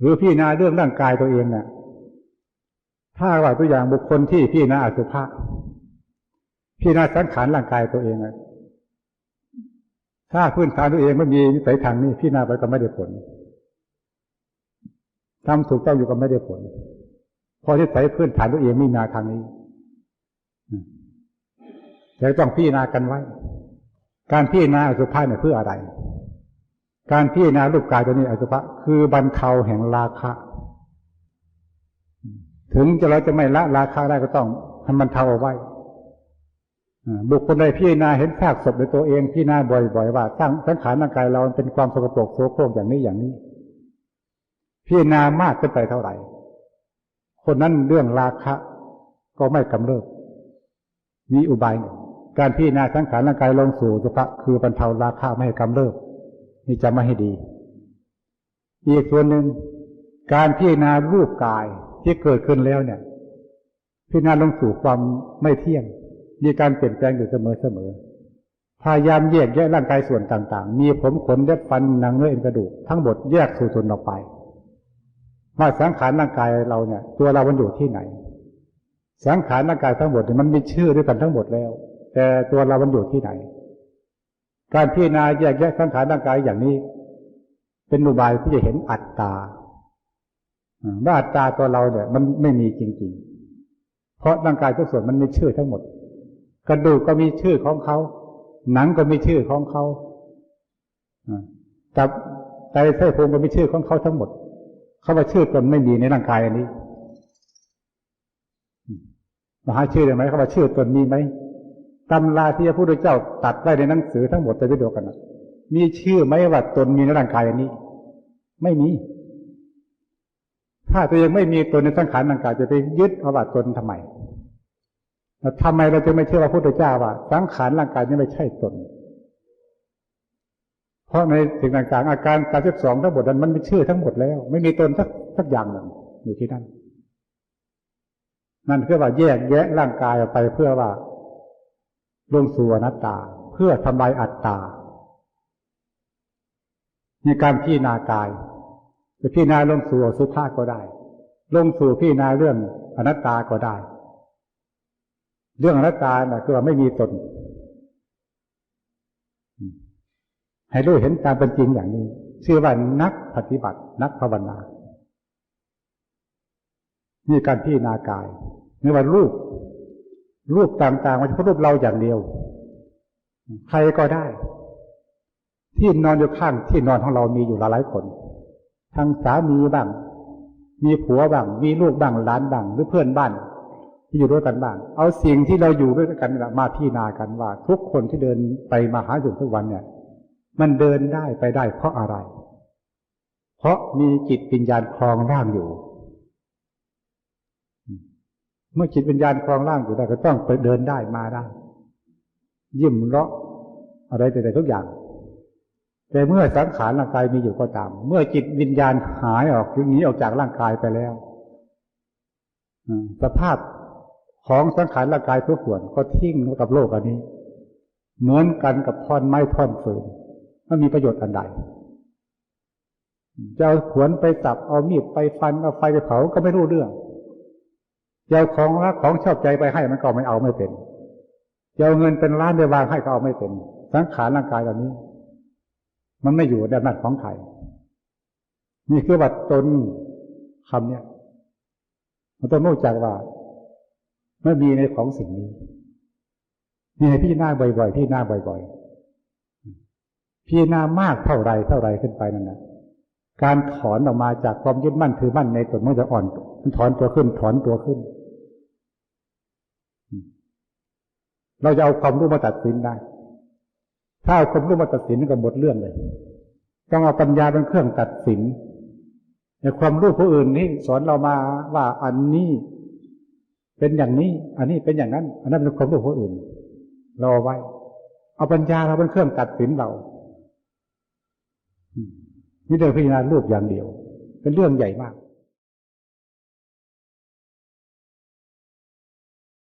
หรือพี่นาเรื่องร่างกายตัวเองน่ะถ้าว่าตัวอย่างบุคคลที่พี่นาอสุภะพี่นาสังขารร่างกายตัวเองน่ะถ้าพื้นฐานตัวเองไม่มีนิสัยทางนี้พี่นาไปก็ไม่ได้ผลทำถูกต้องอยู่ก็ไม่ได้ผลเพราะที่ใส่พื้นฐานตัวเองไม่มาทางนี้แต่ต้องพี่นากันไว้ การพี่นาอสุภะเนี่ยเพื่ออะไร การพี่นารูปกายตัวนี้อสุภะคือบรรเทาแห่งราคะ ถึงจะเราจะไม่ละราคาได้ก็ต้องให้มันเทาเอาไว้บุคคลใดพี่นาเห็นซากศพในตัวเองพี่นาบ่อยๆว่าสร้างสังขารร่างกายเราเป็นความสกปรกโสโครกอย่างนี้อย่างนี้พี่นามากขึ้นไปเท่าไหร่ คนนั้นเรื่องราคะก็ไม่กำเริบมีอุบายหนึ่งการพี่นาสังขารร่างกายลงสู่สุภะคือบรรเทาราคะไม่ให้กำเริบ นี่จะไม่ให้ดี อีกส่วนหนึ่งการพี่นารูปกายที่เกิดขึ้นแล้วเนี่ยพี่นาลงสู่ความไม่เที่ยง มีการเปลี่ยนแปลงอยู่เสมอเสมอพยายามแยกแยะร่างกายส่วนต่าง ๆ มีผมขนเล็บฟันหนังเนื้อเอ็นกระดูกทั้งหมดแยกสู่ส่วนออกไปว่าสังขารร่างกายเราเนี่ย ตัวเรามันอยู่ที่ไหน สังขารร่างกายทั้งหมดมันมีชื่อด้วยกันทั้งหมดแล้ว แต่ตัวเรามันอยู่ที่ไหน การพิจารณาแยกแยะสังขารร่างกายอย่างนี้ เป็นอุบายที่จะเห็นอัตตาว่าอัตตาตัวเราเนี่ย มันไม่มีจริง ๆ เพราะร่างกายทุกส่วนมันมีชื่อทั้งหมด กระดูกก็มีชื่อของเขา หนังก็มีชื่อของเขาตับไตไส้พุงก็มีชื่อของเขาทั้งหมด เขาว่าชื่อตนไม่มีในร่างกายอันนี้มาหาชื่อได้ไหมเขาว่าชื่อตนมีไหม ตำราที่พระพุทธเจ้าตัดไว้ในหนังสือทั้งหมดจะไปดูกันนะมีชื่อไหมว่าตนมีในร่างกายอันนี้ ไม่มี ถ้าตัวเองไม่มีตนในสังขารร่างกายจะไปยึดเอาว่าตนทำไมทำไมเราจะไม่เชื่อว่าพระพุทธเจ้าว่าสังขารร่างกายนี้ไม่ใช่ตน เพราะในสิ่งต่างๆ อาการการสิบสองทั้งหมดนั้นมันมีชื่อทั้งหมดแล้ว ไม่มีตนสักสักอย่างหนึ่งอยู่ที่นั่นนั่นคือว่าแยกแยะร่างกายออกไปเพื่อว่า ลงสู่อนัตตา เพื่อทำลายอัตตา ในการพิจารณากายจะพิจารณาลงสู่สุภาก็ได้ ลงสู่พิจารณาเรื่องอนัตตาก็ได้ เรื่องอนัตตาน่ะคือว่าไม่มีตน ให้รู้เห็นตามเป็นจริงอย่างนี้ชื่อว่านักปฏิบัติ นักภาวนานี่การพิจารณากายนี่ว่ารูป รูปต่างๆมันจะรูปเราอย่างเดียว ใครก็ได้ ที่นอนอยู่ข้างที่นอนของเรามีอยู่หลายคน ทั้งสามีบ้าง มีผัวบ้าง มีลูกบ้างหลานบ้างหรือเพื่อนบ้าน ที่อยู่ด้วยกันบ้าง เอาสิ่งที่เราอยู่ด้วยกันมาพิจารณากันว่า ทุกคนที่เดินไปมาหาอยู่ทุกวันเนี่ย มันเดินได้ไปได้เพราะอะไร เพราะมีจิตวิญญาณคลองร่างอยู่ มื่อจิตวิญญาณคลองร่างอยู่ได้ก็ต้องไปเดินได้มาได้ยิ้มเลาะอะไรแต่ทุกอย่าง แต่เมื่อสังขารร่างกายมีอยู่ก็ตาม เมื่อจิตวิญญาณหายออกหนีออกจากร่างกายไปแล้วสภาพของสังขารร่างกายทุกส่วนก็ทิ้งกับโลกอันนี้ เหมือนกันกับท่อนไม้ท่อนฟืนไม่มีประโยชน์อันใดจะเอาขวนไปสับเอามีดไปฟันเอาไฟไปเผาก็ไม่รู้เรื่อง เอาของรักของชอบใจไปให้มันก็ไม่เอาไม่เป็นจะเอาเงินเป็นล้านไปวางให้ก็เอาไม่เป็น สังขารร่างกายเหล่านี้ มันไม่อยู่ในอำนาจของใครนี่คือว่าตนคำเนี้ยมันต้องรู้จักว่าไม่มีในของสิ่งนี้มีให้พี่หน้าบ่อยๆพี่หน้าบ่อย ๆพิจารณามากเท่าไรเท่าไรขึ้นไปนั่นนะการถอนออกมาจากความยึดมั่นถือมั่นในตนมันจะอ่อนมันถอนตัวขึ้นถอนตัวขึ้น เราจะเอาความรู้มาตัดสินได้ ถ้าเอาความรู้มาตัดสินก็หมดเรื่องเลย ต้องเอาปัญญาเป็นเครื่องตัดสิน ในความรู้ผู้อื่นนี่สอนเรามาว่าอันนี้เป็นอย่างนี้ อันนี้เป็นอย่างนั้น อันนั้นเป็นความรู้ผู้อื่น เราเอาไว้ เอาปัญญาเราเป็นเครื่องตัดสินเรานี่เรื่องพิจารณารูปอย่างเดียว เป็นเรื่องใหญ่มาก